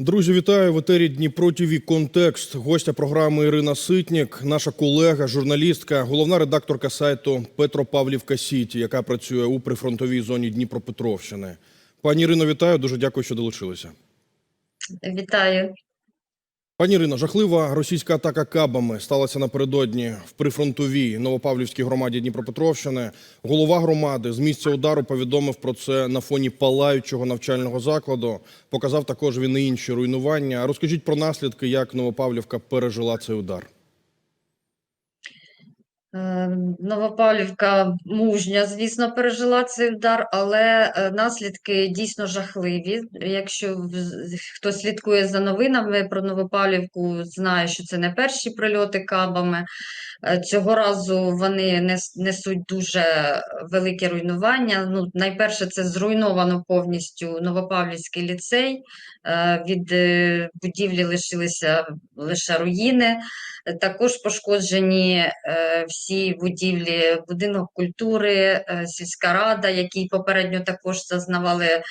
Друзі, вітаю в етері Дніпро ТІВІ Контекст. Гостя програми Ірина Ситнік, наша колега, журналістка, головна редакторка сайту Петропавлівка Сіті, яка працює у прифронтовій зоні Дніпропетровщини. Пані Ірино, вітаю. Дуже дякую, що долучилися. Вітаю. Пані Ірино, жахлива російська атака кабами сталася напередодні в прифронтовій Новопавлівській громаді Дніпропетровщини. Голова громади з місця удару повідомив про це на фоні палаючого навчального закладу. Показав також він і інші руйнування. Розкажіть про наслідки, як Новопавлівка пережила цей удар. Е, Новопавлівка мужня, звісно, пережила цей удар, але е, наслідки дійсно жахливі. Якщо хто слідкує за новинами про Новопавлівку, знає, що це не перші прильоти кабами. Е, Цього разу вони несуть дуже велике руйнування. Ну, найперше, це зруйновано повністю Новопавлівський ліцей. Е, Від будівлі лишилися лише руїни. Також пошкоджені е, всі будівлі, будинок культури, е, сільська рада, які попередньо також зазнавали е,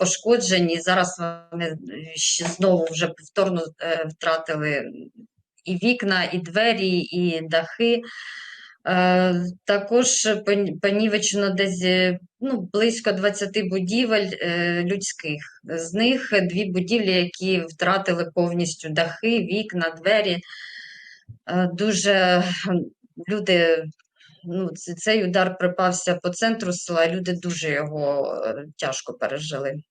пошкоджені. Зараз вони знову вже повторно е, втратили і вікна, і двері, і дахи. Також пон- понівечено десь ну, близько 20 будівель людських. З них дві будівлі, які втратили повністю дахи, вікна, двері. Дуже люди, ну, цей удар припався по центру села, люди дуже його е, тяжко пережили.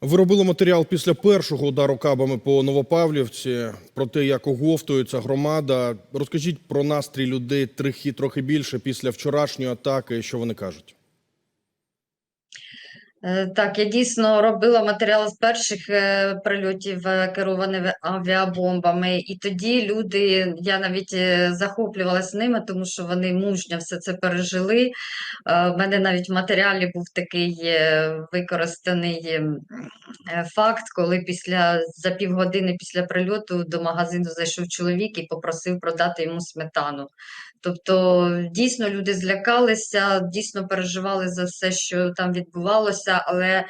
Ви робили матеріал після першого удару кабами по Новопавлівці про те, як оговтується громада. Розкажіть про настрій людей трохи трохи більше після вчорашньої атаки. Що вони кажуть? Е, Так, я дійсно робила матеріал з перших е, прильотів е, керованими авіабомбами, і тоді люди, я навіть захоплювалася ними, тому що вони мужньо все це пережили. В мене навіть в матеріалі був такий використаний факт, коли після за півгодини після прильоту до магазину зайшов чоловік і попросив продати йому сметану. Тобто, дійсно, люди злякалися, дійсно переживали за все, що там відбувалося, але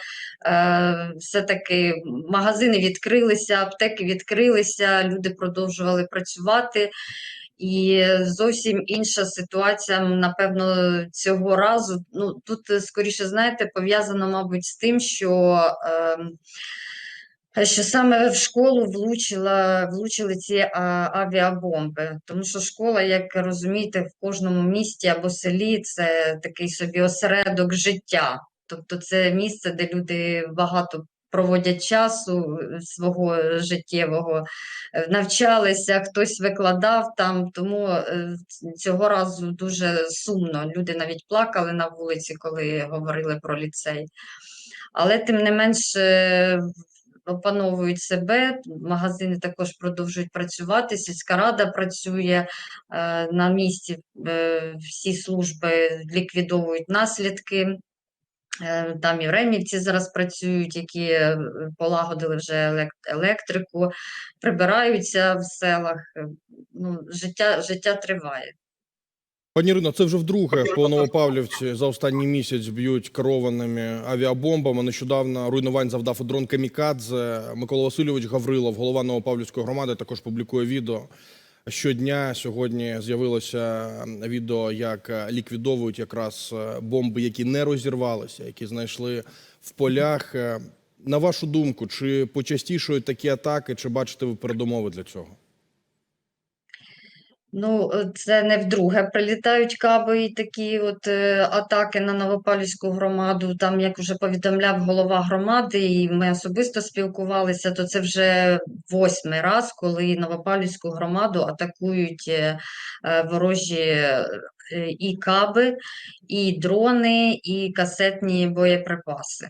е, все-таки магазини відкрилися, аптеки відкрилися, люди продовжували працювати. І зовсім інша ситуація, напевно, цього разу. Ну, тут, е, скоріше, знаєте, пов'язано, мабуть, з тим, що. ем, що саме в школу влучила, влучили ці а, авіабомби. Тому що школа, як розумієте, в кожному місті або селі це такий собі осередок життя. Тобто це місце, де люди багато проводять часу е, свого життєвого, е, навчалися, хтось викладав там, тому е, цього разу дуже сумно. Люди навіть плакали на вулиці, коли говорили про ліцей. Але тим не менш опановують себе, магазини також продовжують працювати, сільська рада працює на місці, всі служби ліквідовують наслідки. Е, Там і ремівці зараз працюють, які е, полагодили вже елек- електрику, прибираються в селах. Е, Ну, життя, життя триває. Пані Ірино, це вже вдруге по Новопавлівці за останній місяць б'ють керованими авіабомбами. Нещодавно руйнувань завдав дрон Камікадзе. Микола Васильович Гаврилов, голова Новопавлівської громади, також публікує відео. Щодня сьогодні з'явилося відео, як ліквідовують якраз бомби, які не розірвалися, які знайшли в полях. На вашу думку, чи почастішують такі атаки, чи бачите ви передумови для цього? Ну, е, це не вдруге прилітають каби і такі от е, атаки на Новопавлівську громаду. Там, як вже повідомляв голова громади, і ми особисто спілкувалися, то це вже восьмий раз, коли Новопавлівську громаду атакують е, е, ворожі е, і каби, і дрони, і касетні боєприпаси.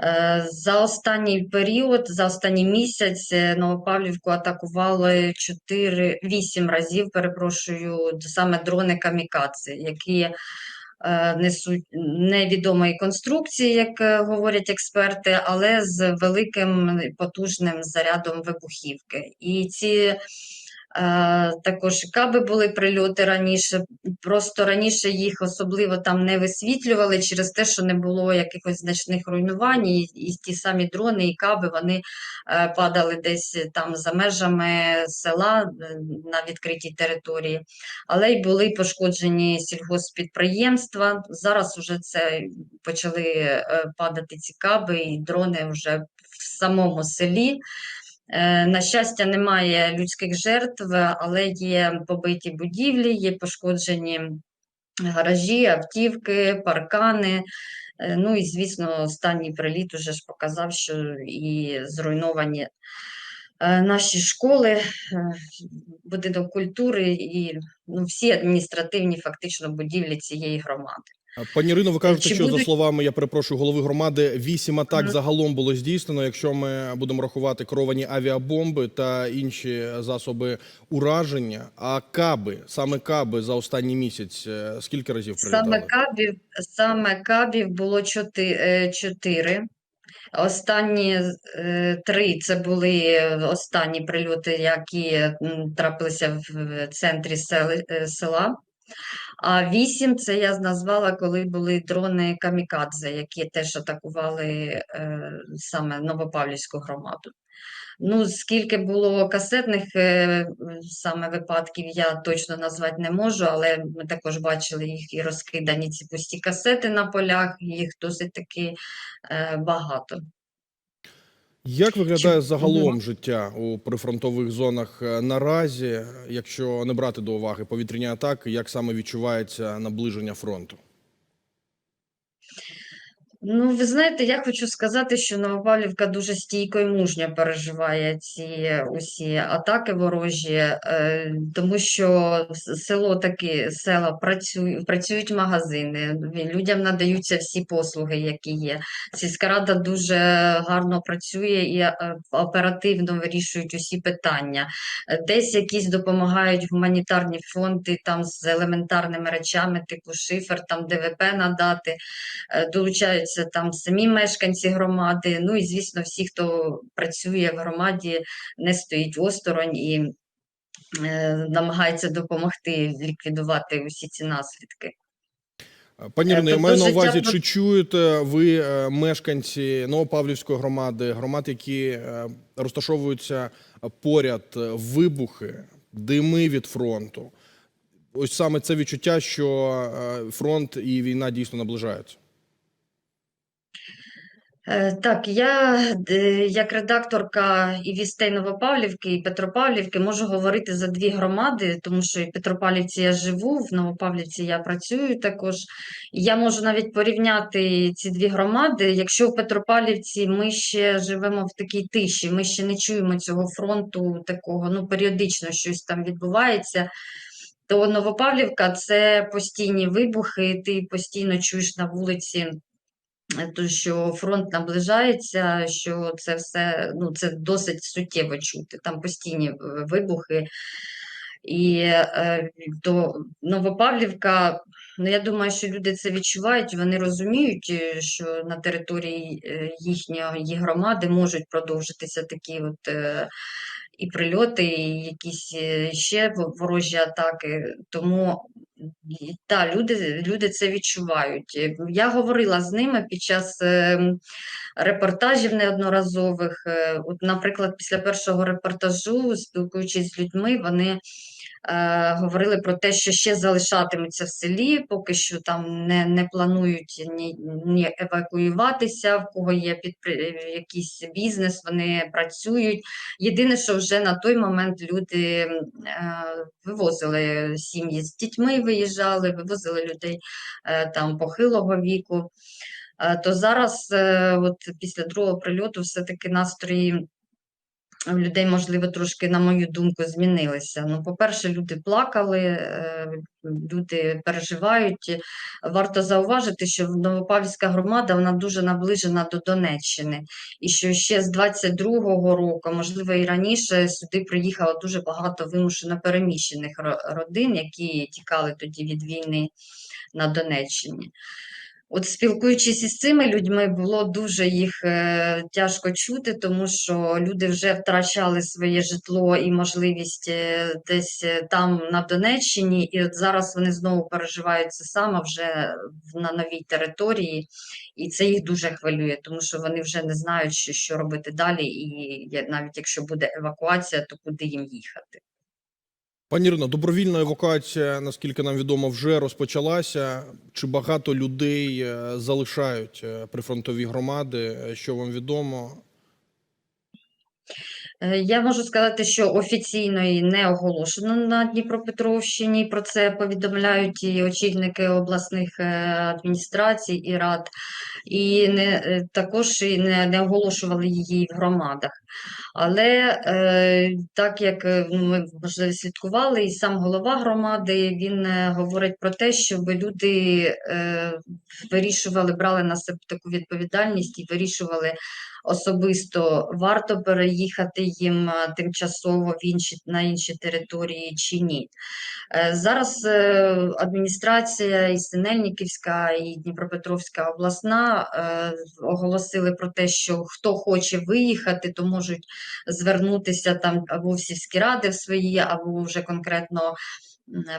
Е, За останній період, за останній місяць е, Новопавлівку атакували 4, 8 разів, перепрошую, саме дрони камікадзе, які е, несуть невідомої конструкції, як говорять експерти, але з великим потужним зарядом вибухівки. І ці Також каби були прильоти раніше. Просто раніше їх особливо там не висвітлювали через те, що не було якихось значних руйнувань, і, і ті самі дрони і каби вони е, падали десь там за межами села е, на відкритій території, але й були пошкоджені сільгосппідприємства. Зараз вже це почали е, падати ці каби і дрони вже в самому селі. Е, На щастя, немає людських жертв, але є побиті будівлі, є пошкоджені гаражі, автівки, паркани. Е, Ну і, звісно, останній приліт уже ж показав, що і зруйновані е, наші школи, будинок культури і ну, всі адміністративні фактично будівлі цієї громади. Пані Ірино, ви кажете, Чи що за словами, я перепрошую, голови громади, вісім атак Мгм. загалом було здійснено. Якщо ми будемо рахувати керовані авіабомби та інші засоби ураження, а каби, саме каби за останній місяць, е, скільки разів прилітали? Саме кабів, саме кабів було чоти, е, чотири. Останні е, три це були останні прильоти, які трапилися в центрі села. А вісім це я назвала, коли були дрони камікадзе, які теж атакували е, саме Новопавлівську громаду. Ну, скільки було касетних е, саме випадків, я точно назвати не можу, але ми також бачили їх і розкидані ці пусті касети на полях, їх досить таки е, багато. Як виглядає загалом життя у прифронтових зонах е, наразі, якщо не брати до уваги повітряні атаки, як саме відчувається наближення фронту? Ну, ви знаєте, я хочу сказати, що Новопавлівка дуже стійко і мужньо переживає ці усі атаки ворожі, е, тому що село таки села працюють, працюють магазини, людям надаються всі послуги, які є. Сільська рада дуже гарно працює і е, оперативно вирішують усі питання. Е, Десь якісь допомагають гуманітарні фонди там з елементарними речами, типу шифер, там ДВП надати е, долучаються там самі мешканці громади. Ну і звісно, всі, хто працює в громаді, не стоїть осторонь і е, намагається допомогти ліквідувати усі ці наслідки. Пані Е, Ірино, я тобто маю на увазі, чи чуєте ви е, мешканці Новопавлівської громади, громад, які е, розташовуються поряд, е, вибухи, дими від фронту? Ось саме це відчуття, що фронт і війна дійсно наближаються. Е, Так, я е, як редакторка і вістей Новопавлівки, і Петропавлівки можу говорити за дві громади, тому що і Петропавлівці я живу, в Новопавлівці я працюю також. Я можу навіть порівняти ці дві громади. Якщо в Петропавлівці ми ще живемо в такій тиші, ми ще не чуємо цього фронту такого, ну періодично щось там відбувається. То Новопавлівка це постійні вибухи, ти постійно чуєш на вулиці то що фронт наближається, що це все ну, це досить суттєво чути. Там постійні е, вибухи. І е, до Новопавлівка, ну я думаю, що люди це відчувають, вони розуміють, е, що на території їхньої громади можуть продовжитися такі от і прильоти, і якісь е, ще ворожі атаки. Тому та, люди, люди це відчувають. Е, Я говорила з ними під час е, репортажів неодноразових. Е, От, наприклад, після першого репортажу, спілкуючись з людьми, вони е, говорили про те, що ще залишатимуться в селі, поки що там не, не планують ні, ні евакуюватися, в кого є підпри... якийсь бізнес, вони працюють. Єдине, що вже на той момент люди е, вивозили сім'ї з дітьми, виїжджали, вивозили людей е, там похилого віку. Е, То зараз, е, от після другого прильоту, все-таки настрої людей, можливо, трошки, на мою думку, змінилися. Ну, по-перше, люди плакали, е, люди переживають. Варто зауважити, що Новопавлівська громада вона дуже наближена до Донеччини, і що ще з 22-го року, можливо, і раніше, сюди приїхало дуже багато вимушено переміщених родин, які тікали тоді від війни на Донеччині. От спілкуючись із цими людьми, було дуже їх е, тяжко чути, тому що люди вже втрачали своє житло і можливість е, десь е, там на Донеччині, і от зараз вони знову переживають це саме вже на новій території, і це їх дуже хвилює, тому що вони вже не знають, що, що робити далі, і навіть якщо буде евакуація, то куди їм їхати. Пані Ірино, добровільна евакуація, наскільки нам відомо, вже розпочалася. Чи багато людей е, залишають е, прифронтові громади? Е, Що вам відомо? Е, Я можу сказати, що офіційно і не оголошено на Дніпропетровщині. Про це повідомляють і очільники обласних е, адміністрацій і рад, і не, е, також і не, не оголошували її в громадах. Але е, так як ми можливо слідкували, і сам голова громади він говорить про те, щоб люди е, вирішували, брали на себе таку відповідальність і вирішували особисто, варто переїхати їм е, тимчасово в інші, на інші території чи ні. Е, Зараз е, адміністрація і Синельниківська, і Дніпропетровська обласна оголосили про те, що хто хоче виїхати, то можуть звернутися там або в сільські ради в свої, або вже конкретно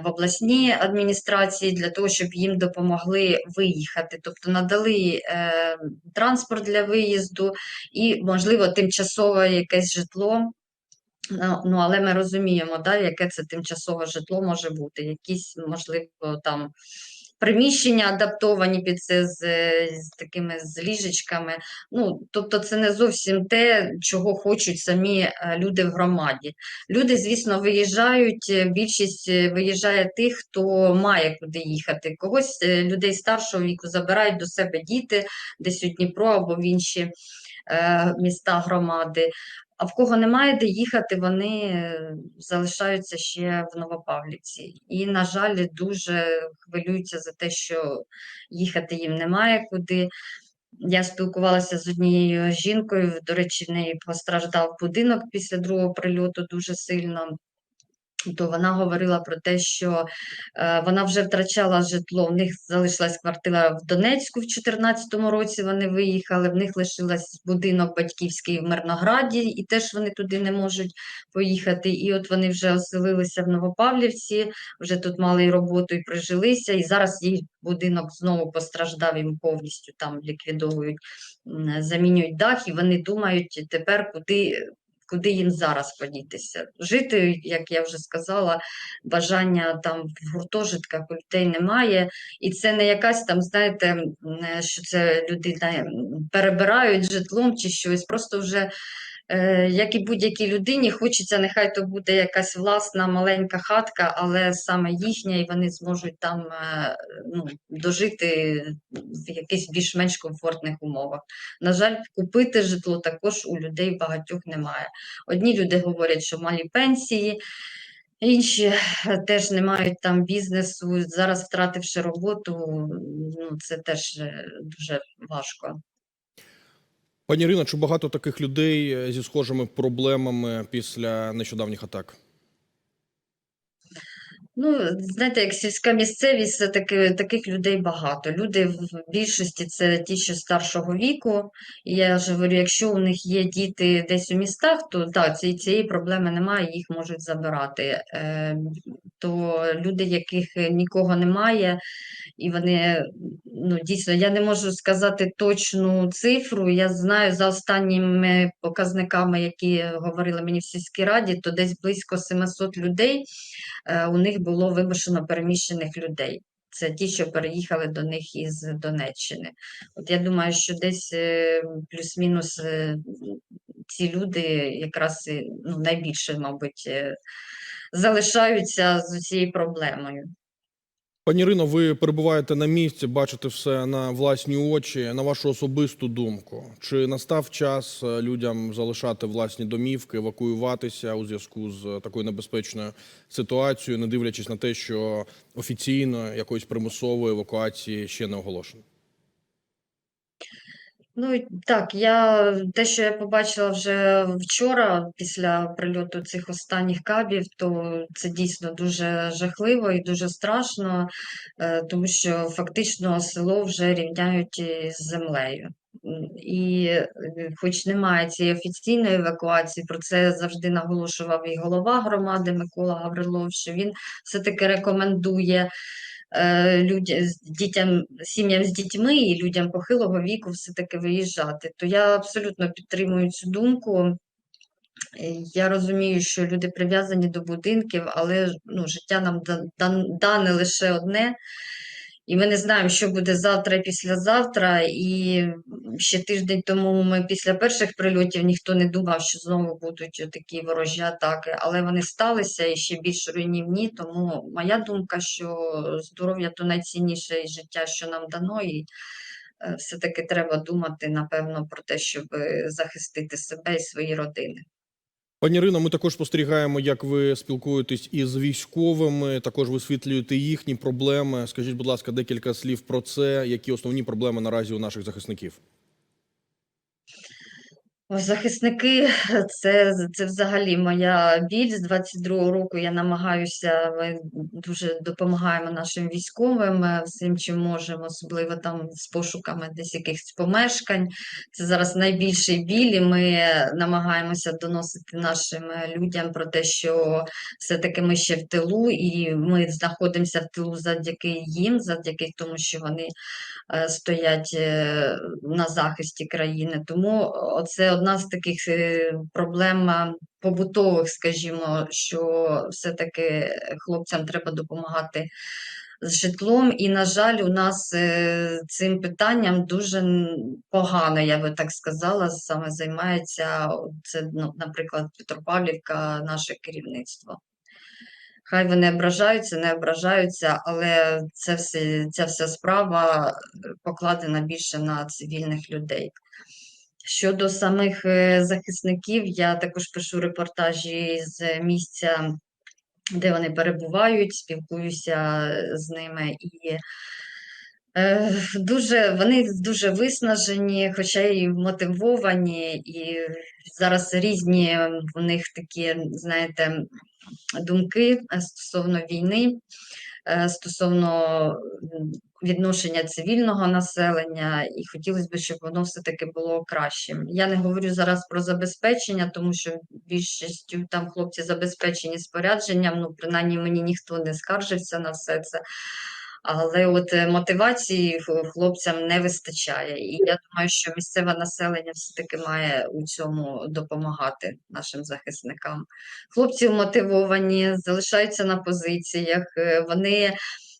в обласній адміністрації для того, щоб їм допомогли виїхати. Тобто надали е, транспорт для виїзду і, можливо, тимчасове якесь житло. Ну, ну, але ми розуміємо, да, яке це тимчасове житло може бути. Якісь, можливо, там приміщення адаптовані під це з, з такими з ліжечками. Ну, тобто це не зовсім те, чого хочуть самі е, люди в громаді. Люди, звісно, виїжджають, е, більшість е, виїжджає тих, хто має куди їхати. Когось людей старшого віку забирають до себе діти десь у Дніпро або в інші міста громади. А в кого немає де їхати, вони е, залишаються ще в Новопавлівці. І, на жаль, дуже хвилюються за те, що їхати їм немає куди. Я спілкувалася з однією жінкою, до речі, в неї постраждав будинок після другого прильоту дуже сильно. То вона говорила про те, що е, вона вже втрачала житло. В них залишилась квартира в Донецьку в 2014 році. Вони виїхали. В них лишилась будинок батьківський в Мирнограді, і теж вони туди не можуть поїхати. І от вони вже оселилися в Новопавлівці, вже тут мали роботу і прижилися. І зараз їх будинок знову постраждав їм повністю там ліквідовують, замінюють дах, і вони думають тепер, куди куди їм зараз подітися. Жити, як я вже сказала, бажання там в гуртожитках у людей немає. І це не якась там, знаєте, е, що це люди перебирають житлом чи щось. Просто вже, як і будь-якій людині, хочеться, нехай то буде якась власна маленька хатка, але саме їхня, і вони зможуть там е, ну, дожити в якихось більш-менш комфортних умовах. На жаль, купити житло також у людей багатьох немає. Одні люди говорять, що малі пенсії, інші е, теж не мають там бізнесу. Зараз, втративши роботу, ну, це теж е, дуже важко. Пані Ірина, чи багато таких людей е, зі схожими проблемами після нещодавніх атак? Ну, знаєте, як сільська місцевість, це таки, таких людей багато. Люди в більшості це ті, що старшого віку. І я ж говорю, якщо у них є діти десь у містах, то так, цієї, цієї проблеми немає, їх можуть забирати. Е, то люди, яких нікого немає, і вони ну, дійсно, я не можу сказати точну цифру. Я знаю за останніми показниками, які говорили мені в сільській раді, то десь близько 700 людей е, у них було вимушено переміщених людей. Це ті, що переїхали до них із Донеччини. От я думаю, що десь е, плюс-мінус е, ці люди якраз ну, найбільше, мабуть, е, залишаються з цією проблемою. Пані Ірино, ви перебуваєте на місці, бачите все на власні очі. На вашу особисту думку, чи настав час е, людям залишати власні домівки, евакуюватися у зв'язку з такою небезпечною ситуацією, не дивлячись на те, що офіційно якоїсь примусової евакуації ще не оголошено? Ну так, я те, що я побачила вже вчора після прильоту цих останніх кабів, то це дійсно дуже жахливо і дуже страшно, е, тому що фактично село вже рівняють із землею. І е, хоч немає цієї офіційної евакуації, про це завжди наголошував і голова громади Микола Гаврилов, що він все-таки рекомендує людям, з дітям, сім'ям з дітьми і людям похилого віку все-таки виїжджати. То я абсолютно підтримую цю думку. Е, Я розумію, що люди прив'язані до будинків, але ну, життя нам дане лише одне. І ми не знаємо, що буде завтра післязавтра. І ще тиждень тому ми після перших прильотів ніхто не думав, що знову будуть такі ворожі атаки, але вони сталися і ще більш руйнівні. Тому моя думка, що здоров'я то найцінніше і життя, що нам дано, і е, все-таки треба думати, напевно, про те, щоб захистити себе і свої родини. Пані Ірино, ми також спостерігаємо, як ви спілкуєтесь із військовими. Також висвітлюєте їхні проблеми. Скажіть, будь ласка, декілька слів про це. Які основні проблеми наразі у наших захисників? Захисники, це, це взагалі моя біль. З 22-го року я намагаюся, ми дуже допомагаємо нашим військовим е, всім, чим можемо, особливо там з пошуками десь якихось помешкань. Це зараз найбільший біль, і ми намагаємося доносити нашим людям про те, що все-таки ми ще в тилу, і ми знаходимося в тилу завдяки їм, завдяки тому, що вони е, стоять е, на захисті країни. Тому це одна з таких е, проблем е, побутових, скажімо, що все-таки хлопцям треба допомагати з житлом. І, на жаль, у нас е, цим питанням дуже погано, я би так сказала, саме займається це, ну, наприклад, Петропавлівка, наше керівництво. Хай вони ображаються, не ображаються, але це все, ця вся справа покладена більше на цивільних людей. Щодо самих е, захисників, я також пишу репортажі з місця, де вони перебувають, спілкуюся з ними і е, дуже, вони дуже виснажені, хоча і мотивовані, і зараз різні в них такі, знаєте, думки е, стосовно війни, стосовно відношення цивільного населення, і хотілося б, щоб воно все-таки було кращим. Я не говорю зараз про забезпечення, тому що більшістю там хлопці забезпечені спорядженням, ну принаймні мені ніхто не скаржився на все це. Але от е, мотивації хлопцям не вистачає. І я думаю, що місцеве населення все-таки має у цьому допомагати нашим захисникам. Хлопці мотивовані, залишаються на позиціях, е, вони,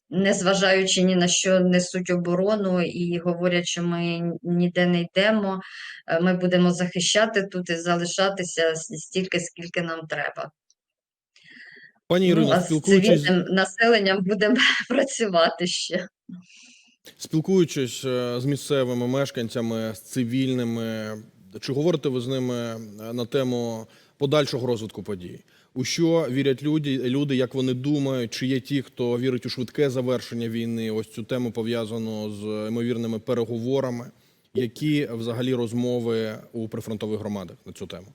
незважаючи ні на що, несуть оборону і говорять, що ми ніде не йдемо, е, ми будемо захищати тут і залишатися стільки, скільки нам треба. Пані Ну, Ірино, з спілкуючись, цивільним населенням будемо працювати ще. спілкуючись е, з місцевими мешканцями, з цивільними, чи говорите ви з ними е, на тему подальшого розвитку подій? У що вірять люди, люди, як вони думають, чи є ті, хто вірить у швидке завершення війни? Ось цю тему пов'язану з ймовірними переговорами. Які взагалі розмови у прифронтових громадах на цю тему?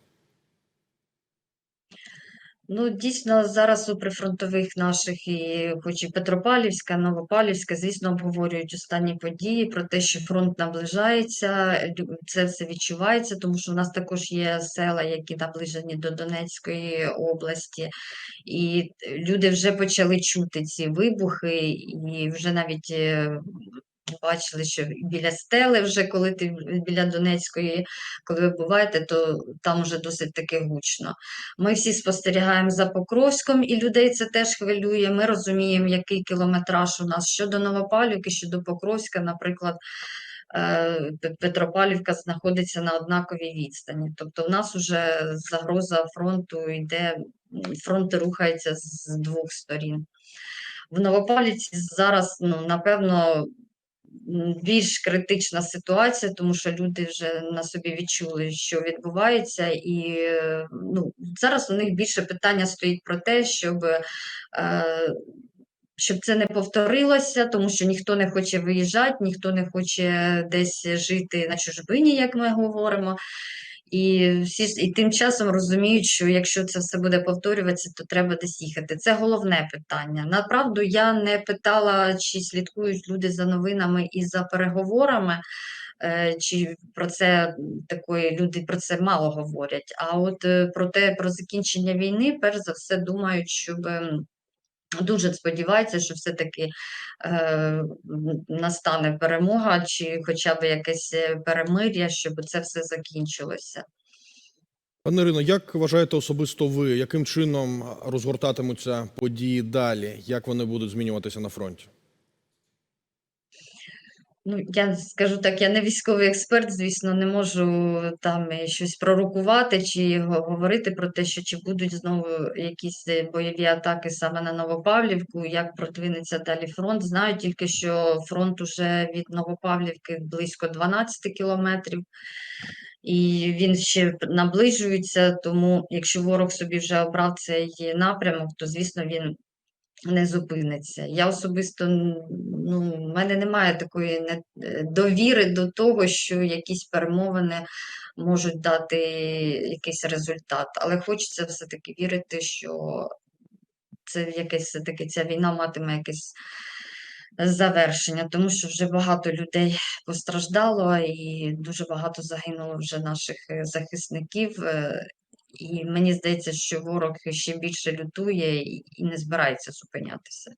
Ну, дійсно, зараз у прифронтових наших, і хоч і Петропавлівська, Новопавлівська, звісно, обговорюють останні події про те, що фронт наближається. Це все відчувається, тому що в нас також є села, які наближені до Донецької області, і люди вже почали чути ці вибухи, і вже навіть е, бачили, що біля стели, вже коли ти біля Донецької, коли ви буваєте, то там вже досить таки гучно. Ми всі спостерігаємо за Покровськом, і людей це теж хвилює. Ми розуміємо, який кілометраж у нас щодо Новопавлівки, щодо Покровська, наприклад. е, Пе- Петропавлівка знаходиться на однаковій відстані. Тобто, в нас вже загроза фронту йде, фронт рухається з двох сторін. В Новопавлівці зараз, ну, напевно, більш критична ситуація, тому що люди вже на собі відчули, що відбувається, і ну, зараз у них більше питання стоїть про те, щоб е, щоб це не повторилося, тому що ніхто не хоче виїжджати, ніхто не хоче десь жити на чужбині, як ми говоримо. І всі і тим часом розуміють, що якщо це все буде повторюватися, то треба десь їхати. Це головне питання. Направду я не питала, чи слідкують люди за новинами і за переговорами, е, чи про це такої люди про це мало говорять. А от е, про те, про закінчення війни, перш за все, думають, щоб. Дуже сподіваюся, що все-таки е, настане перемога, чи хоча б якесь е, перемир'я, щоб це все закінчилося. Пане Ірино, як вважаєте особисто ви, яким чином розгортатимуться події далі? Як вони будуть змінюватися на фронті? Ну, я скажу так, я не військовий експерт, звісно, не можу там е, щось пророкувати чи го- говорити про те, що чи будуть знову якісь е, бойові атаки саме на Новопавлівку, як продвинеться далі фронт. Знаю тільки, що фронт уже від Новопавлівки близько 12 кілометрів, і він ще наближується. Тому, якщо ворог собі вже обрав цей напрямок, то звісно він не зупиниться. Я особисто, ну, в мене немає такої е, довіри до того, що якісь перемовини можуть дати якийсь результат. Але хочеться все-таки вірити, що це якесь все-таки ця війна матиме якесь завершення, тому що вже багато людей постраждало і дуже багато загинуло вже наших е, захисників. І мені здається, що ворог ще більше лютує і не збирається зупинятися.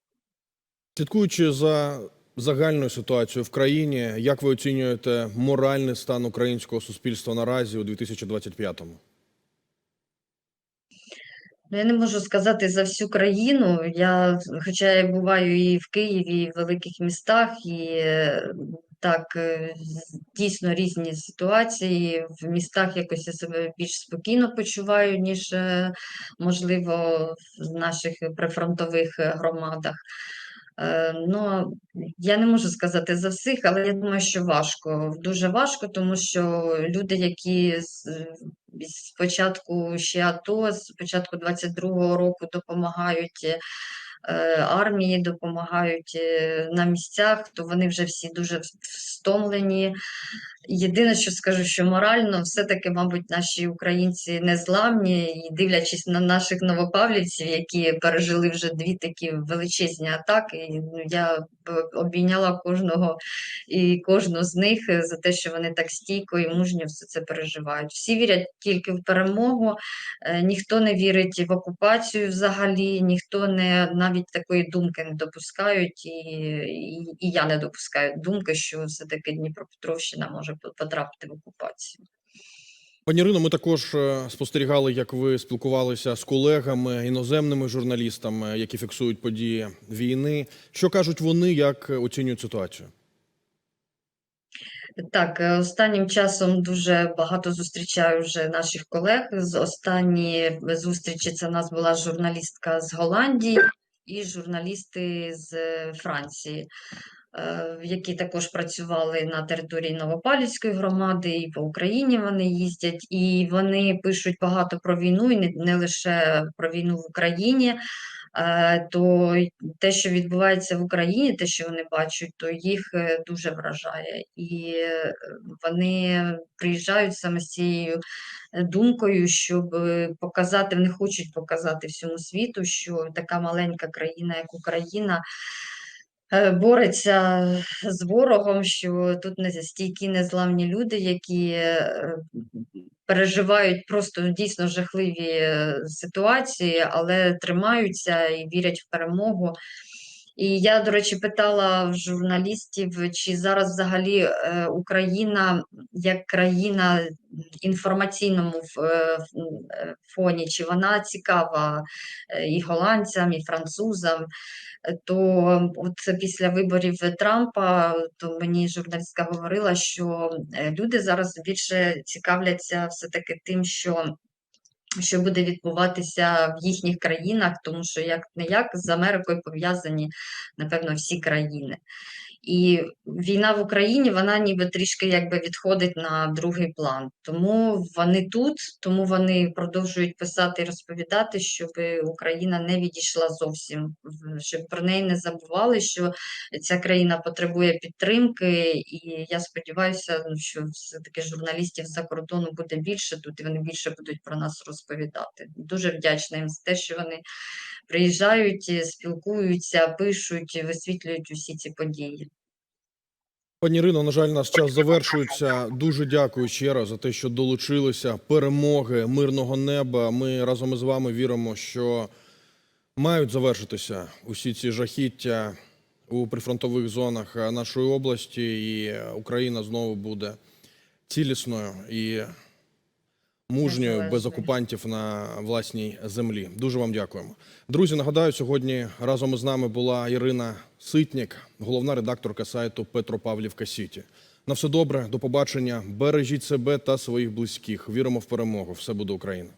Слідкуючи за загальною ситуацією в країні, як ви оцінюєте моральний стан українського суспільства наразі у 2025-му? Ну, я не можу сказати за всю країну. Я, хоча я буваю і в Києві, і в великих містах, і е, так е, дійсно різні ситуації. В містах якось я себе більш спокійно почуваю, ніж е, можливо в наших прифронтових громадах. Ну, я не можу сказати за всіх, але я думаю, що важко. Дуже важко, тому що люди, які з початку ще АТО, з початку 22-го року допомагають е, армії, допомагають е, на місцях, то вони вже всі дуже стомлені. Єдине, що скажу, що морально все-таки, мабуть, наші українці незламні, і дивлячись на наших новопавлівців, які пережили вже дві такі величезні атаки, ну, я обійняла кожного і кожну з них за те, що вони так стійко і мужньо все це переживають. Всі вірять тільки в перемогу, е, ніхто не вірить в окупацію взагалі, ніхто не навіть такої думки не допускають, і, і, і я не допускаю думки, що все-таки Дніпропетровщина може потрапити в окупацію. Пані Ірино, ми також е, спостерігали, як ви спілкувалися з колегами, іноземними журналістами, які фіксують події війни. Що кажуть вони, як оцінюють ситуацію? Так, е, останнім часом дуже багато зустрічаю вже наших колег. З останні зустрічі це в нас була журналістка з Голландії і журналісти з е, Франції, які також працювали на території Новопавлівської громади, і по Україні вони їздять, і вони пишуть багато про війну, і не, лише про війну в Україні. Е, То те, що відбувається в Україні, те, що вони бачать, то їх е, дуже вражає. І е, вони приїжджають саме з цією е, думкою, щоб е, показати, вони хочуть показати всьому світу, що така маленька країна, як Україна, е, бореться з ворогом, що тут не стійкі незламні люди, які е, переживають просто дійсно жахливі е, ситуації, але тримаються і вірять в перемогу. І я, до речі, питала журналістів, чи зараз взагалі е, Україна як країна в інформаційному е, фоні, чи вона цікава е, і голландцям, і французам. То от після виборів Трампа, то мені журналістка говорила, що люди зараз більше цікавляться все-таки тим, що що буде відбуватися в їхніх країнах, тому що як не як з Америкою пов'язані, напевно, всі країни. І війна в Україні, вона ніби трішки якби відходить на другий план. Тому вони тут, тому вони продовжують писати і розповідати, щоб Україна не відійшла зовсім, щоб про неї не забували, що ця країна потребує підтримки, і я сподіваюся, ну, що все-таки журналістів за кордону буде більше тут, і вони більше будуть про нас розповідати. Дуже вдячна їм за те, що вони приїжджають, е, спілкуються, пишуть, висвітлюють усі ці події. Пані Ірино, на жаль, наш час завершується. Дуже дякую ще раз за те, що долучилися. Перемоги, мирного неба. Ми разом із вами віримо, що мають завершитися усі ці жахіття у прифронтових зонах нашої області, і Україна знову буде цілісною і мужньою без окупантів на власній землі. Дуже вам дякуємо. Друзі, нагадаю, сьогодні разом із нами була Ірина Ситнік, головна редакторка сайту Петропавлівка Сіті. На все добре, до побачення. Бережіть себе та своїх близьких. Віримо в перемогу. Все буде Україна.